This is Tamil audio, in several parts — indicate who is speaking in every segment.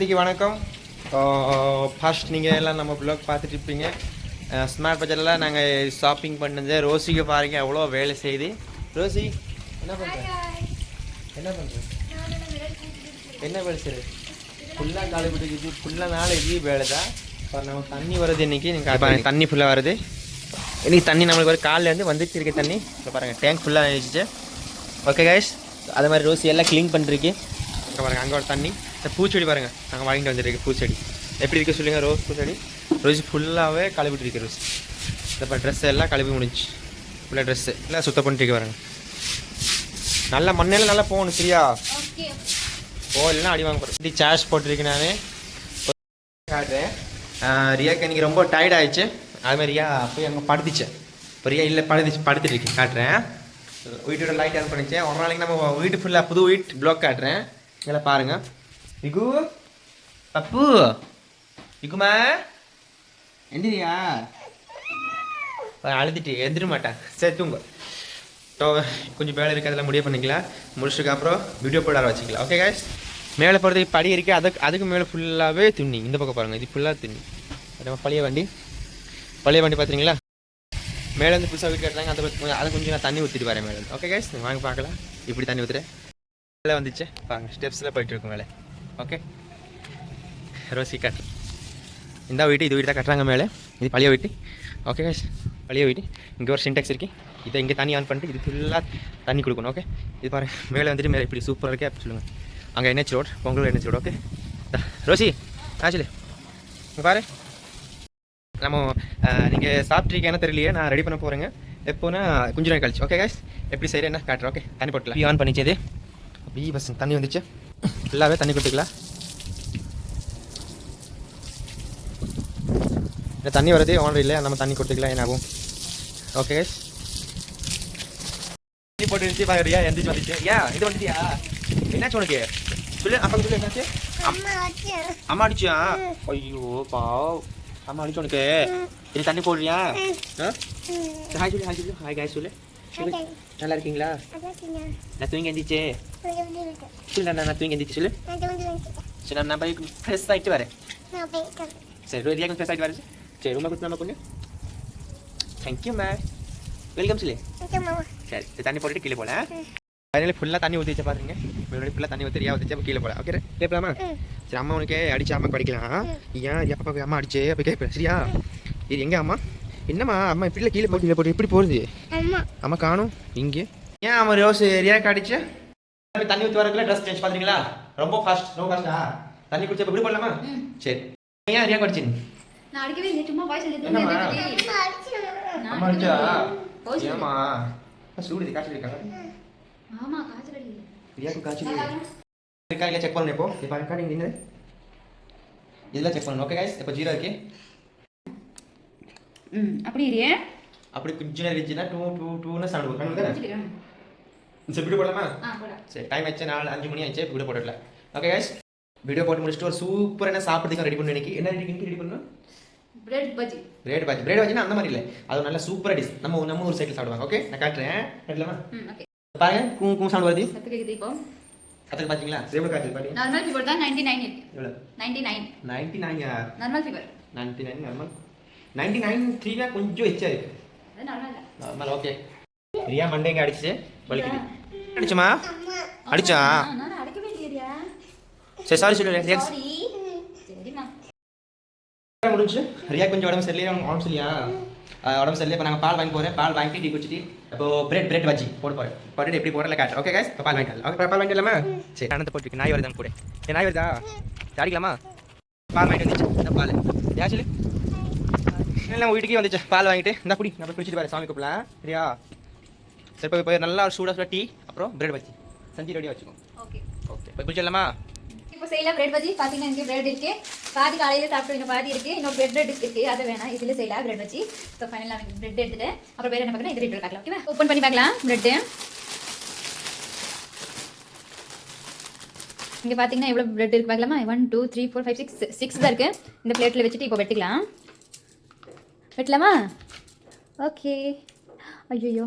Speaker 1: இன்னைக்கு வணக்கம். ஃபர்ஸ்ட் நீங்கள் எல்லாம் நம்ம ப்ளாக் பார்த்துட்டு இருப்பீங்க. ஸ்மார்ட் பட்ஜெட்டில் நாங்கள் ஷாப்பிங் பண்ணது. ரோசிக்கு பாருங்க எவ்வளோ வேலை செய்யுது. ரோசி என்ன பண்ணுற என்ன பண்ணுற என்ன வேலை செய்யுது ஃபுல்லாக காலை பிடிக்குது ஃபுல்லாக நாள் இது வேலை தான். இப்போ நம்ம தண்ணி வருது இன்னைக்கு. நீங்கள் தண்ணி ஃபுல்லாக வருது. இன்னைக்கு தண்ணி நம்மளுக்கு ஒரு காலில் இருந்து வந்துட்டு இருக்கு தண்ணி. இப்போ பாருங்கள் டேங்க் ஃபுல்லாக ஆயிடுச்சு. ஓகே கைஸ் அதே மாதிரி ரோசி எல்லாம் க்ளீன் பண்ணிருக்கு அங்கே பாருங்கள் அங்கே ஒரு தண்ணி. இந்த பூச்செடி பாருங்கள் நாங்கள் வாங்கிட்டு வந்துருக்கு பூச்செடி. எப்படி இருக்கு சொல்லுங்கள் ரோஸ் பூச்செடி? ரோஸ் ஃபுல்லாகவே கழுவிட்டு இருக்கு ரோஸ். இந்த ட்ரெஸ் எல்லாம் கழுவி முடிஞ்சு. ஃபுல்லாக ட்ரெஸ்ஸு எல்லாம் சுத்தம் பண்ணிட்டு இருக்கு பாருங்க. நல்லா மண்ணெல்லாம் நல்லா போகணும் சரியா? ஓ இல்லைன்னா அடி வாங்க போகிறேன் இப்படி சார்ஜ் போட்டிருக்கு நான். காட்டுறேன். ரியாக்கு இன்னைக்கு ரொம்ப டயர்ட் ஆயிடுச்சு. அது மாதிரி ரியா போய் அங்கே படுத்துச்சேன் இப்போ ரியா இல்லை படுத்துச்சு படுத்துட்டு இருக்கேன் காட்டுறேன். வீட்டோட லைட் ஆன் பண்ணிச்சேன் ஒரு நாளைக்கு நம்ம வீட்டு ஃபுல்லாக புது வீட் ப்ளாக் காட்டுறேன். இதில் பாருங்க. விகு பப்பு. விகுமா எந்திரியா? அழுதுட்டு எந்திர மாட்டேன். சரி தூங்க. கொஞ்சம் வேலை இருக்குது அதெல்லாம் முடிவு பண்ணிக்கலாம் முடிச்சதுக்கு அப்புறம் வீடியோ போட வச்சுக்கலாம் ஓகே guys? மேலே போகிறதுக்கு படி இருக்குது அதுக்கு அதுக்கு மேலே ஃபுல்லாகவே துணி. இந்த பக்கம் பாருங்கள் இது ஃபுல்லாக துணி. நம்ம பழைய வண்டி. பழைய வண்டி பார்த்துறீங்களா மேலே இருந்து புதுசாக வீட்டு கட்டுறாங்க அதை பத்தி- அதை கொஞ்சம் நான் தண்ணி ஊற்றிட்டு வரேன் மேலே ஓகே கைஸ் வாங்க பார்க்கலாம். இப்படி தண்ணி ஊற்றுறேன் மேலே வந்துச்சு. பாருங்க ஸ்டெப்ஸில் போயிட்டு இருக்கும் மேலே ஓகே ரோசி கட் இந்த வீட்டு இது வீடு தான் கட்டுறாங்க மேலே. இது பழைய வீட்டு. ஓகே கைஸ் பழைய வீட்டு இங்கே ஒரு சின்டெக்ஸ் இருக்கு. இதை இங்கே தண்ணி ஆன் பண்ணிட்டு இது ஃபுல்லாக தண்ணி கொடுக்கணும் ஓகே இது பாருங்க மேலே வந்துட்டு மேலே இப்படி சூப்பராக இருக்கே அப்படி சொல்லுங்கள் அங்கே NH road Pongal NH road okay Rousey actually இங்கே பாரு. நம்ம நீங்கள் சாப்பிட்ருக்கேன்னு தெரியலையே நான் ரெடி பண்ண போகிறேங்க எப்போனா கொஞ்ச நேரம் கழிச்சு ஓகே கைஸ் எப்படி செய்கிறேன் என்ன காட்டுறேன் ஓகே தண்ணி போட்டலாம் ஆன் பண்ணிச்சது அப்படி பஸ் தண்ணி வந்துச்சு. ஃபுல்லாகவே தண்ணி கொடுத்துக்கலாம் இந்த தண்ணி வருது ஓனர் இல்லை நம்ம தண்ணி கொடுத்துக்கலாம் என்ன ஆகும்? ஓகே கைஸ் தண்ணி போட்டு இருந்துச்சு பாருறியா எந்திரிச்சு வந்துச்சு. ஏன் இது வந்துட்டியா? என்னாச்சு உனக்கு? சொல்லு அப்பா சொல்லு என்னாச்சு? அம்- அம்மா அடிச்சியா? ஐயோ பாவ் அம்மா அடிச்சு உனக்கு? இது தண்ணி போடுறியா? ஹாய் சொல்லு ஹாய் சொல்லு. ஹாய் காய் சொல்லு. நல்லா இருக்கீங்களா? நான் தூங்கி எந்திரிச்சே. சொல்லு நான் நான் தூங்கி எந்திரிச்சு சொல்லு. சரி நான் போய் ஃப்ரெஷ் ஆகிட்டு வரேன். சரி ரோதியா கொஞ்சம் ஃப்ரெஷ் ஆகிட்டு வரேன்? சரி ரொம்ப கொடுத்து நம்ம பொண்ணு தேங்க்யூ மேம் வெல்கம் சொல்லு. சரி தண்ணி போட்டுட்டு கீழே போல அதனால ஃபுல்லாக தண்ணி ஊற்றிச்சா பாருங்க. முன்னாடி ஃபுல்லாக தண்ணி ஊற்றி ரியா ஊற்றிச்சு கீழே போல ஓகே கேட்கலாமா சரி அம்மா உனக்கு அடிச்சு அம்மா படிக்கலாம். ஏன் ரியா அம்மா அடிச்சு? அப்போ கேட்பேன் சரியா? இது எங்க அம்மா? என்னம்மா அம்மா இப்படி கீழே போட்டு கீழே போட்டு எப்படி போகிறது அம்மா. காணும் இங்கே. ஏன் அம்மா ரோஸ் ரியாக்கு அடிச்சு தண்ணி ஊற்றி வரக்குள்ள ட்ரெஸ் சேஞ்ச் பண்ணுறீங்களா ரொம்ப ஃபாஸ்ட் ரொம்ப ஃபாஸ்ட்டா தண்ணி குடிச்சா இப்படி பண்ணலாமா சரி. ஏன் ரியா அடிச்சு.
Speaker 2: நான் அடிக்கவே இல்லை சும்மா வாய்ஸ் சொல்லு.
Speaker 1: ஏமா சூடு காய்ச்சல் இருக்காங்க
Speaker 2: ஆமா காய்ச்சல் அடிக்குது.
Speaker 1: ரியாக்கு காய்ச்சல் இருக்கா இல்லை செக் பண்ணணும் இப்போ. இப்போ இருக்கா நீங்கள் இதெல்லாம் செக் பண்ணணும். ஓகே கைஸ் இப்போ ஜீரோ இருக்கு.
Speaker 2: ம் அப்படி இரு.
Speaker 1: அப்படி கொஞ்சம் நேரம் இருந்துச்சுன்னா டூ டூ டூன்னு சவுண்ட்
Speaker 2: வச்சுக்கிறேன்.
Speaker 1: சரி வீடியோ போடலாமா? சரி டைம் ஆச்சு நாலு அஞ்சு மணி ஆச்சு வீடியோ போட்டுடலாம் ஓகே கைஸ் வீடியோ போட்டு முடிச்சுட்டு ஒரு சூப்பரான சாப்பிட்றதுக்கு ரெடி பண்ணி இன்னைக்கு. என்ன ரெடி ரெடி பண்ணணும்?
Speaker 2: Bread bajji
Speaker 1: bread bhaji bread பாஜினா அந்த மாதிரி இல்லை. அது நல்ல சூப்பராக டிஷ் நம்ம நம்ம ஒரு சைடில் சாப்பிடுவாங்க. ஓகே நான் காட்டுறேன். காட்டலாமா?
Speaker 2: ம் ஓகே
Speaker 1: பாருங்க கும் கும் சவுண்ட் வருது.
Speaker 2: சத்து கேக்குது இப்போ.
Speaker 1: கற்றுக்கு பார்த்தீங்களா எவ்வளோ காய்ச்சல் பாருங்க.
Speaker 2: நார்மல் ஃபீவர் தான் நைன்டி நைன் இருக்கு.
Speaker 1: எவ்வளோ
Speaker 2: ninety nine
Speaker 1: ninety nine
Speaker 2: normal fever
Speaker 1: ninety nine normal ninety nine த்ரீனா கொஞ்சம் எச்சா இருக்கு.
Speaker 2: அது நார்மல்
Speaker 1: ஓகே ரியா மண்டே எங்க அடிச்சு வலிக்குது. அடிச்சுமா? அடிச்சா? சரி சாரி சொல்லு ரியா
Speaker 2: சாரி சரிம்மா.
Speaker 1: முடிஞ்சு. ரியா கொஞ்சம் உடம்பு சரியில்லை அவங்க உடம்பு சரியா உடம்பு சரியில்லை இப்போ நாங்கள் பால் வாங்கி போகிறேன் பால் வாங்கிட்டு டீ குடிச்சிட்டு இப்போ பிரெட் பிரெட் வச்சு போட போகிறேன் போட்டுட்டு எப்படி போடல காட்டு. Okay guys? இப்போ பால் வாங்கிக்கலாம் ஓகே பால் வாங்கிக்கலாமா சரி அனந்த போட்டுருக்கு நாய் வருதான் கூட ஏன் நாய் வருதா? அடிக்கலாமா? பால் வாங்கிட்டு வந்துச்சு. பால். சொல்லு? இல்லை நம்ம வீட்டுக்கே வந்துச்சு. பால் வாங்கிட்டு. இந்த குடி. நம்ம குடிச்சிட்டு பாரு சாமி கூப்பிடலாம். சரியா? சரி இப்போ இப்போ நல்லா சூடாக சூடாக டீ அப்புறம் பிரெட் வச்சு செஞ்சு ரெடியாக வச்சுக்கோ.
Speaker 2: ஓகே
Speaker 1: ஓகே இப்போ குடிச்சிடலாமா?
Speaker 2: இப்போ செய்யலாம். பிரெட் பஜ்ஜி பார்த்தீங்கன்னா இங்கே பிரெட் இருக்கு. பாதி காலையில் சாப்பிட்டு இன்னும் பாதி இருக்கு. இன்னும் பிரெட் இருக்கு. அதை வேணாம். இதில் செய்யலாம். பிரெட் வச்சு ஸோ ஃபைனலாக பிரெட் எடுத்துட்டு அப்புறம் வேறு என்ன பார்க்கலாம்? இது ரெண்டு பார்க்கலாம். ஓகேவா ஓப்பன் பண்ணி பார்க்கலாம். பிரெட்டு இங்கே பார்த்தீங்கன்னா எவ்வளோ பிரெட் இருக்கு பார்க்கலாமா? One two three four five six six தான் இருக்கு. இந்த பிளேட்டில் வச்சுட்டு இப்போ வெட்டிக்கலாம். வெட்டலாமா? ஓகே. ஐயோ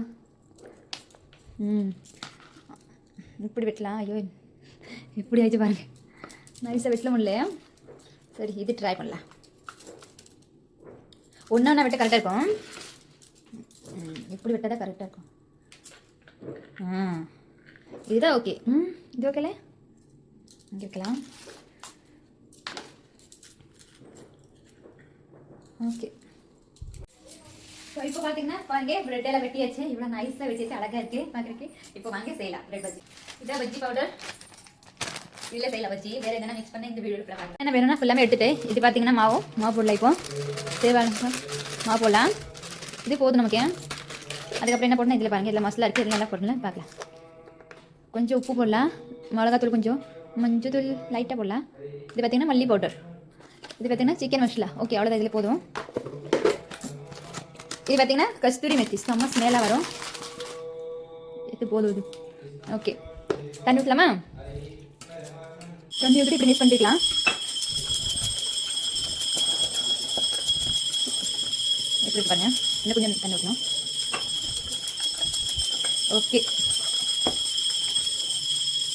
Speaker 2: ம். இப்படி வெட்டலாம். ஐயோ. இப்படி ஆயிடுச்சு பாருங்க. நைஸாக வெட்டல முடியல சரி இது ட்ரை பண்ணலாம். ஒன்றா ஒன்றா வெட்ட கரெக்டாக இருக்கும். இப்படி வெட்டால் தான் கரெக்டாக இருக்கும். ஆ. இதுதான் ஓகே ம் இது ஓகேல இங்கே வைக்கலாம் ஓகே. இப்போ பார்த்தீங்கன்னா பாருங்க பிரெட் எல்லாம் வெட்டியாச்சு. இவ்வளோ நைஸாக வச்சுட்டு அழகாக இருக்கு. பார்க்குறக்கு இப்போ வாங்க செய்யலாம். பிரெட் பஜ்ஜி. இதான் பஜ்ஜி பவுடர் இதில் செய்யலாம் பஜ்ஜி. வேறு எதனா மிக்ஸ் பண்ணி இந்த வீடியோ பார்க்கலாம் என்ன வேணும்னா ஃபுல்லாமே எடுத்துட்டு இது பார்த்தீங்கன்னா மாவு. மாவு போடலாம் இப்போ. தேவையான மாவு போடலாம். இது போதும் நமக்கு. அதுக்கப்புறம் என்ன போடணும்? இதில் பாருங்க இதில் மசாலா இருக்குது இதில் நல்லா போடலாம் பார்க்கலாம் கொஞ்சம் உப்பு போடலாம். மிளகாத்தூள் கொஞ்சம். மஞ்சள் தூள் லைட்டாக போடலாம். இது பார்த்தீங்கன்னா மல்லி பவுடர் இது பார்த்தீங்கன்னா சிக்கன் மசாலா ஓகே அவ்வளோதான் இதில் போதும். இது பார்த்தீங்கன்னா கஸ்தூரி மெத்தி. செம்ம ஸ்மெல்லாக வரும். இது போதும் இது. ஓகே தண்ணி ஊற்றலாமா தண்ணி ஊற்றி ஃபினிஷ் பண்ணிக்கலாம். எப்படி பாருங்க. இன்னும் கொஞ்சம் தண்ணி ஊற்றணும் ஓகே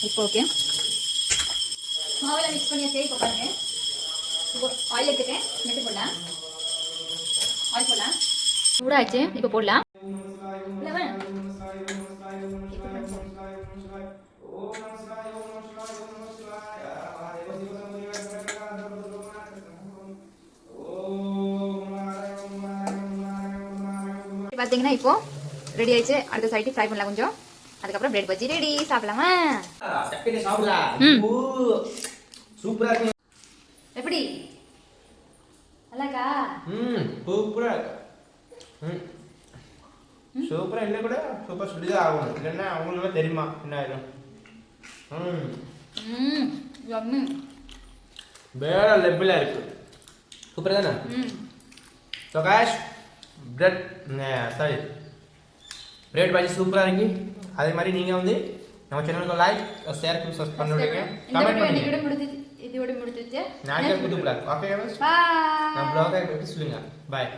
Speaker 2: இப்போ ஓகே மாவில் மிக்ஸ் பண்ணியாச்சு. இப்போ பாருங்க. இப்போ ஆயில் எடுத்துட்டேன். நெட்டு போடலாம். ஆயில் போடலாம். சூடாச்சு இப்போ போடலாம்? பார்த்தீங்கன்னா இப்போ ரெடி ஆயிடுச்சு. அடுத்த சைடு ஃப்ரை பண்ணலாம் கொஞ்சம். அதுக்கப்புறம் பிரெட் பஜ்ஜி ரெடி சாப்பிடலாமா?
Speaker 1: சூப்பரா
Speaker 2: எப்படி? நல்லாக்கா
Speaker 1: ம் சூப்பரா இருக்கு. ம். சூப்பரா இல்லை கூட? சூப்பர் சொல்லிதான் ஆகும் இல்லைன்னா அவங்களுக்கு தெரியுமா என்ன ஆயிடும் ம். வேற லெவலில் இருக்கு. சூப்பர் தானே
Speaker 2: ம்
Speaker 1: so cash bread sorry bread bhaji சூப்பராக இருக்கு. அதே மாதிரி நீங்கள் வந்து நம்ம சேனலுக்கு லைக் ஷேர் பண்ணி சப்ஸ்கிரைப் பண்ணுறீங்க
Speaker 2: இந்த
Speaker 1: கமெண்ட் பண்ணுங்க.
Speaker 2: இதோட முடிஞ்சிச்சு.
Speaker 1: நாளைக்கு புது பிளாக் ஓகே நான் பிளாக் எப்படி சொல்லுங்க. பாய்